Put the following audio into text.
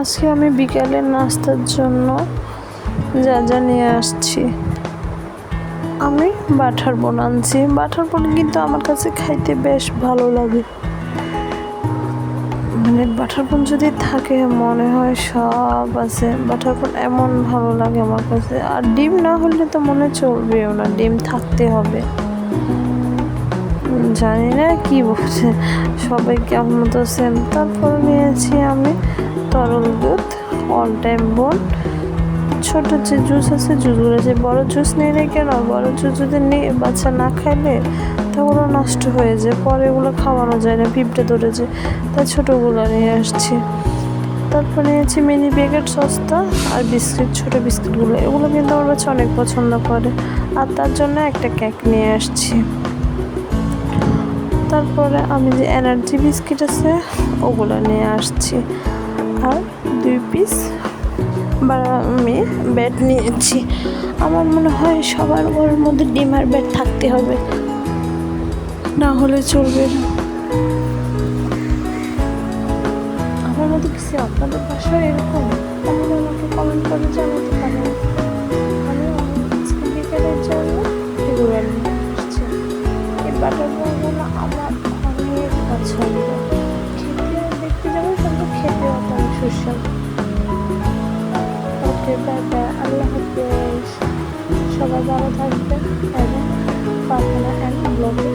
আজকে আমি বিকেলে নাস্তার জন্য যা যা নিয়ে আসছি। আমি বাটার বোন আনছি। বাটার বোন কিন্তু আমার কাছে খাইতে বেশ ভালো লাগে। মানে বাটার বোন যদি থাকে, মনে হয় সব আছে। বাটার বোন এমন ভালো লাগে আমার কাছে। আর ডিম না হলে তো মনে চলবেও না। ডিম থাকতে হবে। জানি না কি বলছে। সবাই কেমন মতো সেম তারপর নিয়েছি তরল দুধ অল টাইম বোন ছোট যে জুস আছে জুসগুলো আছে বড় জুস নেই না কেন? বড় জুস যদি নেই বাচ্চা না খাইলে তা ওগুলো নষ্ট হয়ে যায়, পরে ওগুলো খাওয়ানো যায় না, পিঁপড়ে ধরে যায় তাই ছোটোগুলো নিয়ে আসছি। তারপর নিয়েছি মিনি প্যাকেট সস্তা আর বিস্কিট ছোটো বিস্কিটগুলো এগুলো কিন্তু আমার বাচ্চা অনেক পছন্দ করে। আর তার জন্য একটা কেক নিয়ে আসছি। তারপরে আমি যে এনার্জি বিস্কিট আছে, ওগুলো নিয়ে আসছি। আর দুই পিস বা আমি ব্যাট নিয়েছি। আমার মনে হয় সবার ঘরের মধ্যে ডিম আর ব্যাট থাকতে হবে। না হলে চলবে না। আমার মতো কিছু আপনাদের বাসায় এরকম? আমাকে কমেন্ট করে জানাতে পারেন। বাটারগুলো আমার অনেক পছন্দ। সুস্বাদু ওকে বাই বাই আল্লাহ হাফেজ। সবাই ভালো থাকবেন। এবং প্রার্থনা অ্যান্ড ব্লগের